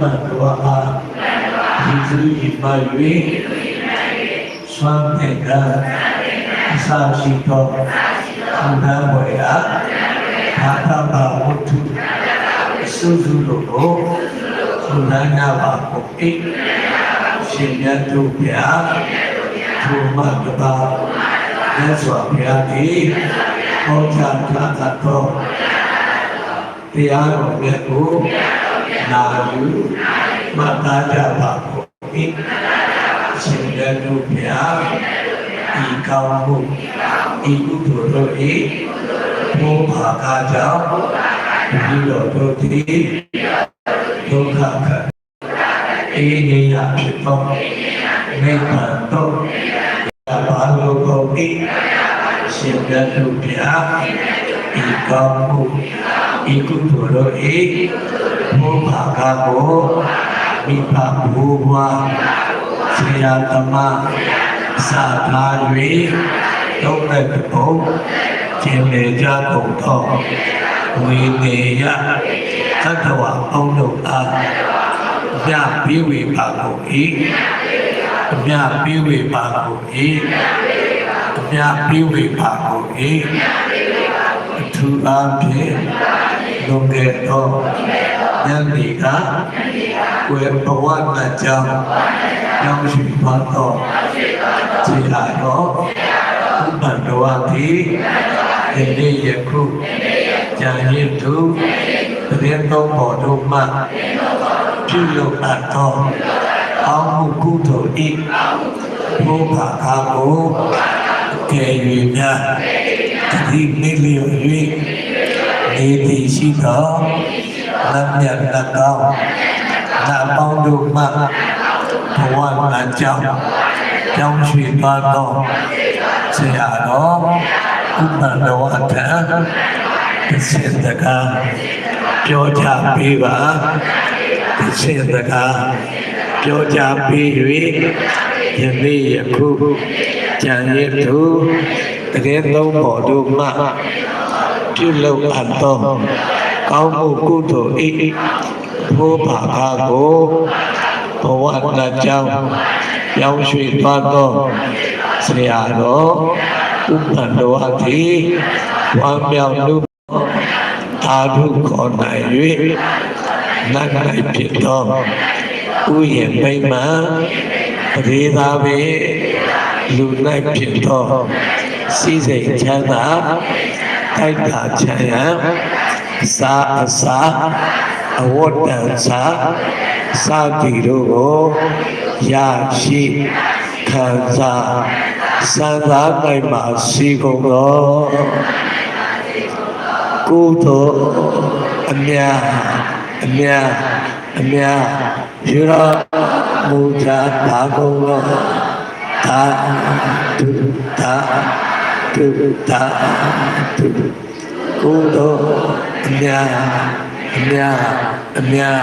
ပတ္တဝါအားဒီသူဤပါ၍ဆွမ်းနေကအစာရှိသောသံဃာဝေယဘာသာပါဝတ္ထုစုစုတို့ကိုဘုရားနာပါကိုအိရှင်မြတ်တို့ဗျာဘုမတပါမြတ်စွာဘုရားသည်ဟောကြားထားသသောတရားတော်မြတ်ကို နာယူမှတ်သားကြပါကိုအိရှင်မြတ်တို့ဗျာဤကောင်းမှုဤကုသိုလ်တို့၏ဘုဘာကားကြောင့်ဒီတော်တို့သည်ဒုက္ခခအေးငြိမ်းရာဖြစ်သောနိဗ္ဗာန်တို့ဘာလို့ကိုဤရှင်မြတ်တို့ဗျာဤကောင်းမှုဤကုသိုလ်တို့၏ ဘုဘာကားကိုမိဘဘုရားဆရာသမားစာထား၍ဒုက္ခဘုံကျင်လေကြကုန်သောဝိနေယသတ္တဝါအောင်တို့အားမြပြီးဝေပါကုန်၏မြပြီးဝေပါကုန်၏မြပြီးဝေပါကုန်၏အထူးအားဖြင့်လုံခဲ့သော ဉာဏ်ဒီကဝေဘဝနာကြောင့်ကြောင့်ရှိပါသောခြေလာတော့ဥပ္ပန္နဝတိယနေ့ယခုဉာဏ်ရည်သူတည်သုံးပေါ်တို့မှပြုလုပ်အပ်သောအောင်းမှုကုသိုလ်ဤဘုရားကာကိုကဲ၍များဒီမိလျော်၍နေသည်ရှိသော နတ်မြတ်နတ်ကောင်းနတ်ပေါင်းတို့မှဘဝနာကြောင့်ကြောင်းရွှေသွားသောဆရာတော်ဥပ္ပန္နဝတ္ထတစ်စင်တကားပြောကြပေးပါတစ်စင်တကားပြောကြပေး၍ယနေ့ယခုကြံရည်သူတကယ်သုံးပေါ်တို့မှပြုလုပ်အပ်သော ကောင်းမှုကုသိုလ်ဤဘိုးဘာကားကိုဘဝနာကြောင့်ရောင်းရွှေသွားသောဆရာတော်ဥပ္ပန္နဝတိဝမ်းမြောက်လူသာဓုခေါ်နိုင်၍နတ်၌ဖြစ်သောဥယျာဉ်မိမ့်မှပရိသာပေလူ၌ဖြစ်သောစီစိတ်ချမ်းသာတိုက်တာချမ်းရန် စာအစာအဝတ္တန်စာစာတိတို့ကိုရရှိခံစားစံသာနိုင်မှာရှိကုန်သောကုသိုလ်အမြတ်အမြတ်အမြတ်ယူရမူကြပါကုန်သောသာတုသာတုသာတု ကုသိုလ်အမြတ်အမြတ်အမြတ်